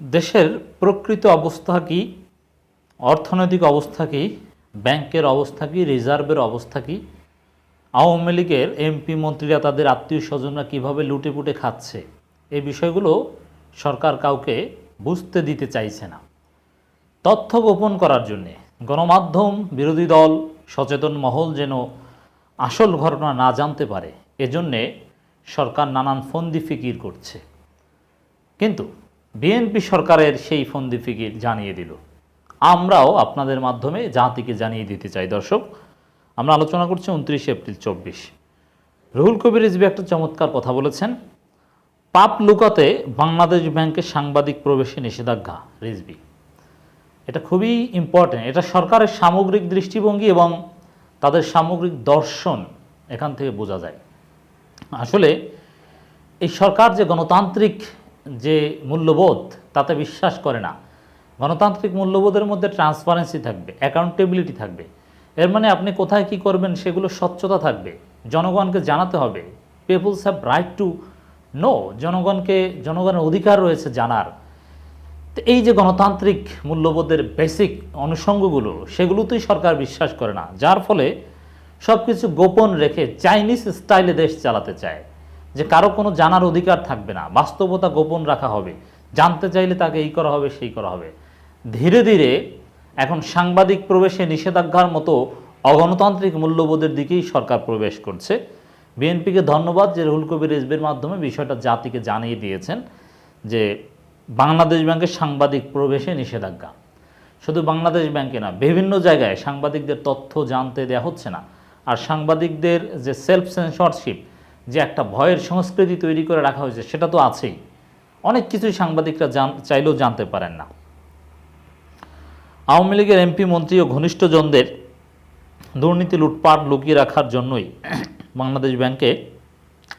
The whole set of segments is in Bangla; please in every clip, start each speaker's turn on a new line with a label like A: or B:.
A: দেশের প্রকৃত অবস্থা কি? অর্থনৈতিক অবস্থা কি? ব্যাংকের অবস্থা কি? রিজার্ভের অবস্থা কি? আওয়ামী লীগের এমপি মন্ত্রীরা তাদের আত্মীয় স্বজনরা কীভাবে লুটে পুটে খাচ্ছে? এই বিষয়গুলো সরকার কাউকে বুঝতে দিতে চাইছে না। তথ্য গোপন করার জন্যে গণমাধ্যম, বিরোধী দল, সচেতন মহল যেন আসল ঘটনা না জানতে পারে, এজন্যে সরকার নানান ফন্দি ফিকির করছে। কিন্তু বিএনপি সরকারের সেই ফন্দি ফিকির জানিয়ে দিল। আমরাও আপনাদের মাধ্যমে জাতিকে জানিয়ে দিতে চাই, দর্শক। আমরা আলোচনা করছি উনত্রিশে এপ্রিল চব্বিশ। রুহুল কবির রিজবি একটা চমৎকার কথা বলেছেন, পাপ লুকাতে বাংলাদেশ ব্যাংকের সাংবাদিক প্রবেশে নিষেধাজ্ঞা, রিজবি। এটা খুবই ইম্পর্টেন্ট এটা সরকারের সামগ্রিক দৃষ্টিভঙ্গি এবং তাদের সামগ্রিক দর্শন এখান থেকে বোঝা যায়। আসলে এই সরকার যে গণতান্ত্রিক যে মূল্যবোধ, তাতে বিশ্বাস করে না। গণতান্ত্রিক মূল্যবোধের মধ্যে ট্রান্সপারেন্সি থাকবে অ্যাকাউন্টেবিলিটি থাকবে। এর মানে আপনি কোথায় কি করবেন সেগুলো স্বচ্ছতা থাকবে। জনগণকে জানাতে হবে। Peoples have right to know জনগণকে, জনগণের অধিকার রয়েছে জানার। তো এই যে গণতান্ত্রিক মূল্যবোধের বেসিক অনুষঙ্গগুলো, সেগুলোতেই সরকার বিশ্বাস করে না। যার ফলে সব কিছু গোপন রেখে চাইনিজ স্টাইলে দেশ চালাতে চায়। যে কারও কোনো জানার অধিকার থাকবে না, বাস্তবতা গোপন রাখা হবে, জানতে চাইলে তাকে এই করা হবে, সেই করা হবে। ধীরে ধীরে এখন সাংবাদিক প্রবেশে নিষেধাজ্ঞার মতো অগণতান্ত্রিক মূল্যবোধের দিকেই সরকার প্রবেশ করছে। বিএনপিকে ধন্যবাদ যে রুহুল কবির রিজবির মাধ্যমে বিষয়টা জাতিকে জানিয়ে দিয়েছেন যে বাংলাদেশ ব্যাংকের সাংবাদিক প্রবেশে নিষেধাজ্ঞা। শুধু বাংলাদেশ ব্যাংকে না, বিভিন্ন জায়গায় সাংবাদিকদের তথ্য জানতে দেওয়া হচ্ছে না। আর সাংবাদিকদের যে সেলফ সেন্সরশিপ যে একটা ভয়ের সংস্কৃতি তৈরি করে রাখা হয়েছে সেটা তো আছেই। অনেক কিছুই সাংবাদিকরা জান চাইলেও জানতে পারেন না। আওয়ামী লীগের এমপি মন্ত্রী ও ঘনিষ্ঠজনদের দুর্নীতি লুটপাট লুকিয়ে রাখার জন্যই বাংলাদেশ ব্যাংকে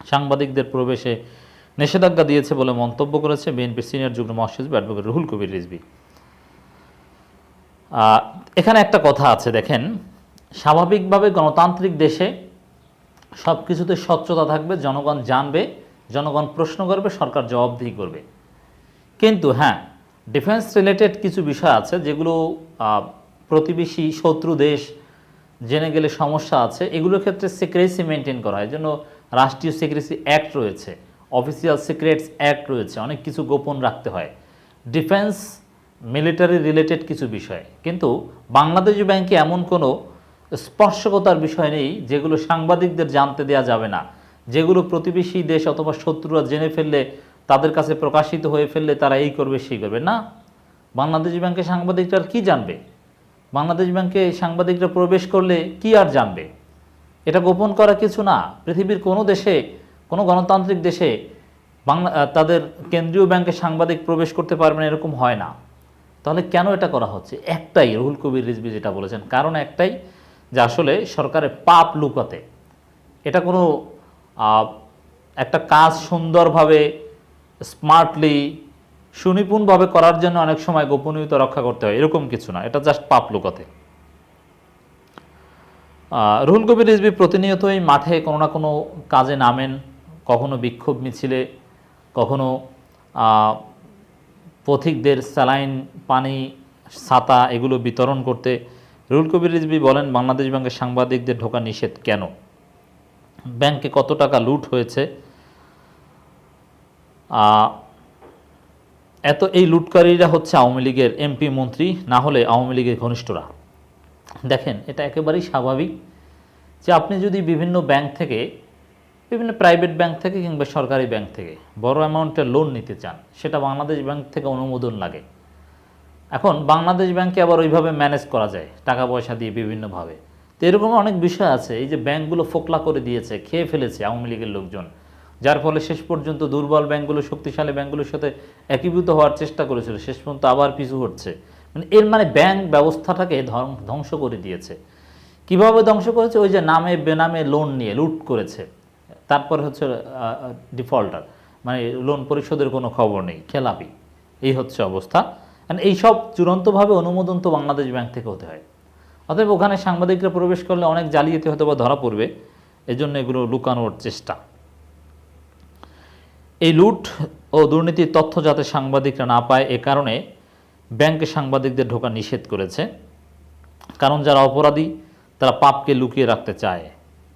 A: সাংবাদিকদের প্রবেশে নিষেধাজ্ঞা দিয়েছে বলে মন্তব্য করেছে বিএনপির সিনিয়র যুগ্ম মহাসচিব অ্যাডভোকেট রুহুল কবির আহ, এখানে একটা কথা আছে দেখেন। স্বাভাবিকভাবে গণতান্ত্রিক দেশে সব কিছুতে স্বচ্ছতা থাকবে, জনগণ জানবে, জনগণ প্রশ্ন করবে, সরকার জবাবদিহি করবে। কিন্তু হ্যাঁ ডিফেন্স রিলেটেড কিছু বিষয় আছে যেগুলো প্রতিবেশী শত্রু দেশ জেনে গেলে সমস্যা আছে। এগুলোর ক্ষেত্রে সিক্রেসি মেনটেন করা হয়। জন্য রাষ্ট্রীয় সিক্রেসি অ্যাক্ট রয়েছে অফিসিয়াল সিক্রেটস অ্যাক্ট রয়েছে, অনেক কিছু গোপন রাখতে হয়। ডিফেন্স মিলিটারি রিলেটেড কিছু বিষয়। কিন্তু বাংলাদেশ ব্যাংকে এমন কোনো স্পর্শকতার বিষয় নেই, যেগুলো সাংবাদিকদের জানতে দেওয়া যাবে না। যেগুলো প্রতিবেশী দেশ অথবা শত্রুরা জেনে ফেললে, তাদের কাছে প্রকাশিত হয়ে ফেললে তারা এই করবে, সেই করবে। না, বাংলাদেশ ব্যাংকে সাংবাদিকরা কি জানবে? বাংলাদেশ ব্যাংকে সাংবাদিকরা প্রবেশ করলে কি আর জানবে? এটা গোপন করা কিছু না। পৃথিবীর কোনো দেশে, কোনো গণতান্ত্রিক দেশে বাংলা তাদের কেন্দ্রীয় ব্যাংকে সাংবাদিক প্রবেশ করতে পারবেন এরকম হয় না। তাহলে কেন এটা করা হচ্ছে? একটাই, রুহুল কবির রিজবি যেটা বলেছেন। কারণ একটাই যে আসলে সরকারের পাপ লুকাতে। এটা কোনো একটা কাজ সুন্দরভাবে, স্মার্টলি, সুনিপুণভাবে করার জন্য অনেক সময় গোপনীয়তা রক্ষা করতে হয়, এরকম কিছু না, এটা জাস্ট পাপ লুকাতে। রুহুল কবির রিজবি প্রতিনিয়তই মাঠে কোনো না কোনো কাজে নামেন, কখনো বিক্ষোভ মিছিলে, কখনো পথিকদের স্যালাইন, পানি, ছাতা এগুলো বিতরণ করতে। রুহুল কবির রিজবি বলেন, বাংলাদেশ ব্যাংকের সাংবাদিকদের ঢোকা নিষেধ কেন? ব্যাংকে কত টাকা লুট হয়েছে? এত এই লুটকারীরা হচ্ছে আওয়ামী লীগের এমপি, মন্ত্রী, না হলে আওয়ামী লীগের ঘনিষ্ঠরা। দেখেন, এটা একেবারেই স্বাভাবিক যে আপনি যদি বিভিন্ন ব্যাংক থেকে, বিভিন্ন প্রাইভেট ব্যাংক থেকে কিংবা সরকারি ব্যাংক থেকে বড় অ্যামাউন্টের লোন নিতে চান, সেটা বাংলাদেশ ব্যাংক থেকে অনুমোদন লাগে। এখন বাংলাদেশ ব্যাংকে আবার ওইভাবে ম্যানেজ করা যায় টাকা পয়সা দিয়ে বিভিন্নভাবে। তো এরকম অনেক বিষয় আছে, এই যে ব্যাংকগুলো ফোকলা করে দিয়েছে, খেয়ে ফেলেছে আওয়ামী লীগের লোকজন। যার ফলে শেষ পর্যন্ত দুর্বল ব্যাংকগুলো, শক্তিশালী ব্যাংকগুলোর সাথে একীভূত হওয়ার চেষ্টা করেছিল, শেষ পর্যন্ত আবার পিছু হচ্ছে মানে এর মানে ব্যাংক ব্যবস্থাটাকে ধ্বংস করে দিয়েছে। কীভাবে ধ্বংস করেছে? ওই যে নামে বেনামে লোন নিয়ে, লুট করেছে। তারপরে হচ্ছে ডিফল্টার মানে লোন পরিশোধের কোনো খবর নেই, খেলাপি। এই হচ্ছে অবস্থা। And এইসব চূড়ান্তভাবে অনুমোদন তো বাংলাদেশ ব্যাংক থেকে হতে হয়। অতএব ওখানে সাংবাদিকরা প্রবেশ করলে অনেক জালিয়াতি হয়তো বা ধরা পড়বে, এজন্য এগুলো লুকানোর চেষ্টা। এই লুট ও দুর্নীতির তথ্য যাতে সাংবাদিকরা না পায়, এ কারণে ব্যাংকে সাংবাদিকদের ঢোকা নিষেধ করেছে। কারণ যারা অপরাধী, তারা পাপকে লুকিয়ে রাখতে চায়।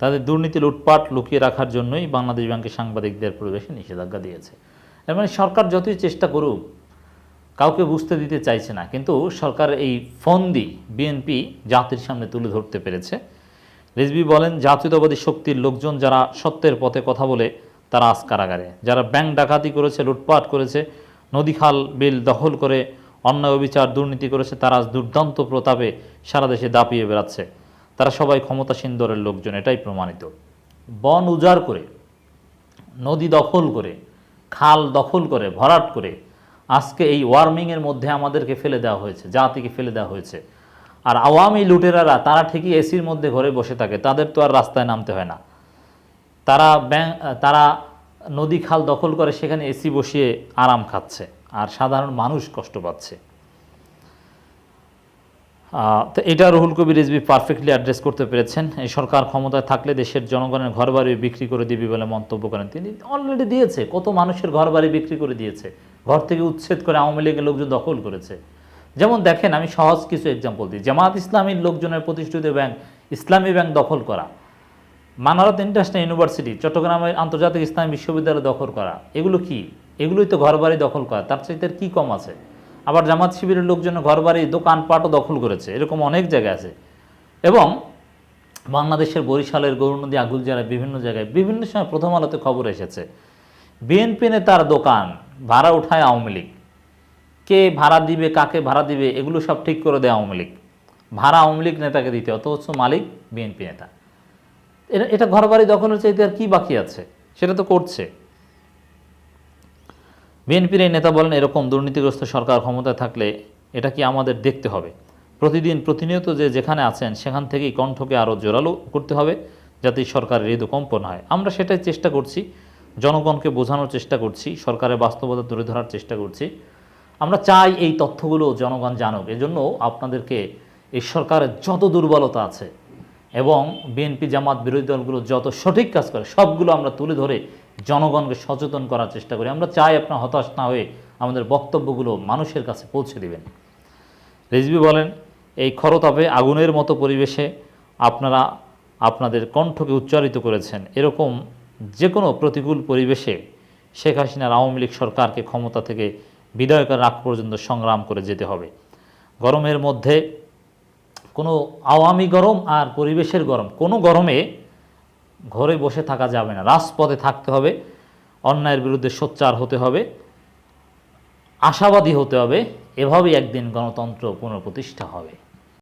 A: তাদের দুর্নীতি লুটপাট লুকিয়ে রাখার জন্যই বাংলাদেশ ব্যাংকের সাংবাদিকদের প্রবেশে নিষেধাজ্ঞা দিয়েছে। এর মানে সরকার যতই চেষ্টা করুক কাউকে বুঝতে দিতে চাইছে না, কিন্তু সরকার এই ফন্দি বিএনপি জাতির সামনে তুলে ধরতে পেরেছে। রিজবি বলেন, জাতীয়তাবাদী শক্তির লোকজন যারা সত্যের পথে কথা বলে, তারা আজ কারাগারে। যারা ব্যাংক ডাকাতি করেছে, লুটপাট করেছে, নদী খাল, বিল দখল করে, অন্যায় অবিচার, দুর্নীতি করেছে, তারা আজ দুর্দান্ত প্রতাপে সারা দেশে দাপিয়ে বেড়াচ্ছে। তারা সবাই ক্ষমতাসীন দলের লোকজন, এটাই প্রমাণিত। বন উজাড় করে, নদী দখল করে, খাল দখল করে, ভরাট করে আজকে এই ওয়ার্মিংয়ের মধ্যে আমাদেরকে ফেলে দেওয়া হয়েছে, জাতিকে ফেলে দেওয়া হয়েছে। আর আওয়ামী লুটেরারা, তারা ঠিকই এসির মধ্যে ঘরে বসে থাকে, তাদের তো আর রাস্তায় নামতে হয় না। তারা ব্যাং, তারা নদী খাল দখল করে, সেখানে এসি বসিয়ে আরাম খাচ্ছে, আর সাধারণ মানুষ কষ্ট পাচ্ছে। তো এটা রুহুল কবির রিজভি পারফেক্টলি অ্যাড্রেস করতে পেরেছেন। এই সরকার ক্ষমতায় থাকলে দেশের জনগণের ঘরবাড়ি বিক্রি করে দিবি বলে মন্তব্য করেন তিনি। অলরেডি দিয়েছে, কত মানুষের ঘরবাড়ি বিক্রি করে দিয়েছে। ঘর থেকে উচ্ছেদ করে আওয়ামী লীগের লোকজন দখল করেছে। যেমন দেখেন, আমি সহজ কিছু এক্সাম্পল দিই। জামাত ইসলামীর লোকজনের প্রতিষ্ঠিত ব্যাংক, ইসলামী ব্যাংক দখল করা। মানারত ইন্টারন্যাশনাল ইউনিভার্সিটি, চট্টগ্রামের আন্তর্জাতিক ইসলামী বিশ্ববিদ্যালয় দখল করা। এগুলো কি? এগুলোই তো ঘরবাড়ি দখল করা। তার চাইতে কি কম আছে? আবার জামাত শিবিরের লোকজন ঘরবাড়ি, দোকানপাটও দখল করেছে। এরকম অনেক জায়গায় আছে। এবং বাংলাদেশের বরিশালের গৌরনদী আগুল জেলায় বিভিন্ন জায়গায় বিভিন্ন সময় প্রথম আলোতে খবর এসেছে। বিএনপি নেতার দোকান ভাড়া উঠায় আওয়ামী লীগ। কে ভাড়া দিবে, কাকে ভাড়া দিবে, এগুলো সব ঠিক করে দেয় আওয়ামী লীগ। ভাড়া আওয়ামী লীগ নেতাকে দিতে, অথচ মালিক বিএনপি নেতা। এটা এটা ঘরবাড়ি দখলের চাইতে আর কি বাকি আছে? সেটা তো করছে। বিএনপির এই নেতা বলেন, এরকম দুর্নীতিগ্রস্ত সরকার ক্ষমতায় থাকলে এটা কি আমাদের দেখতে হবে? প্রতিদিন প্রতিনিয়ত যে যেখানে আছেন, সেখান থেকেই কণ্ঠকে আরও জোরালো করতে হবে, যাতে এই সরকারের হৃদকম্পন হয়। আমরা সেটাই চেষ্টা করছি। জনগণকে বোঝানোর চেষ্টা করছি, সরকারের বাস্তবতা তুলে ধরার চেষ্টা করছি। আমরা চাই এই তথ্যগুলো জনগণ জানুক। এজন্য আপনাদেরকে এই সরকারের যত দুর্বলতা আছে এবং বিএনপি জামাত বিরোধী দলগুলো যত সঠিক কাজ করে, সবগুলো আমরা তুলে ধরে জনগণকে সচেতন করার চেষ্টা করি। আমরা চাই আপনার হতাশ না হয়ে আমাদের বক্তব্যগুলো মানুষের কাছে পৌঁছে দিবেন। রেজবি বলেন, এই খরতাপে আগুনের মতো পরিবেশে আপনারা আপনাদের কণ্ঠকে উচ্চারিত করেছেন। এরকম যে কোনো প্রতিকূল পরিবেশে শেখ হাসিনার আওয়ামী লীগ সরকারকে ক্ষমতা থেকে বিদায় করার আগ পর্যন্ত সংগ্রাম করে যেতে হবে। গরমের মধ্যে কোনো আওয়ামী গরম আর পরিবেশের গরম, কোনো গরমে ঘরে বসে থাকা যাবে না। রাজপথে থাকতে হবে, অন্যায়ের বিরুদ্ধে সোচ্চার হতে হবে, আশাবাদী হতে হবে। এভাবেই একদিন গণতন্ত্র পুনঃপ্রতিষ্ঠা হবে।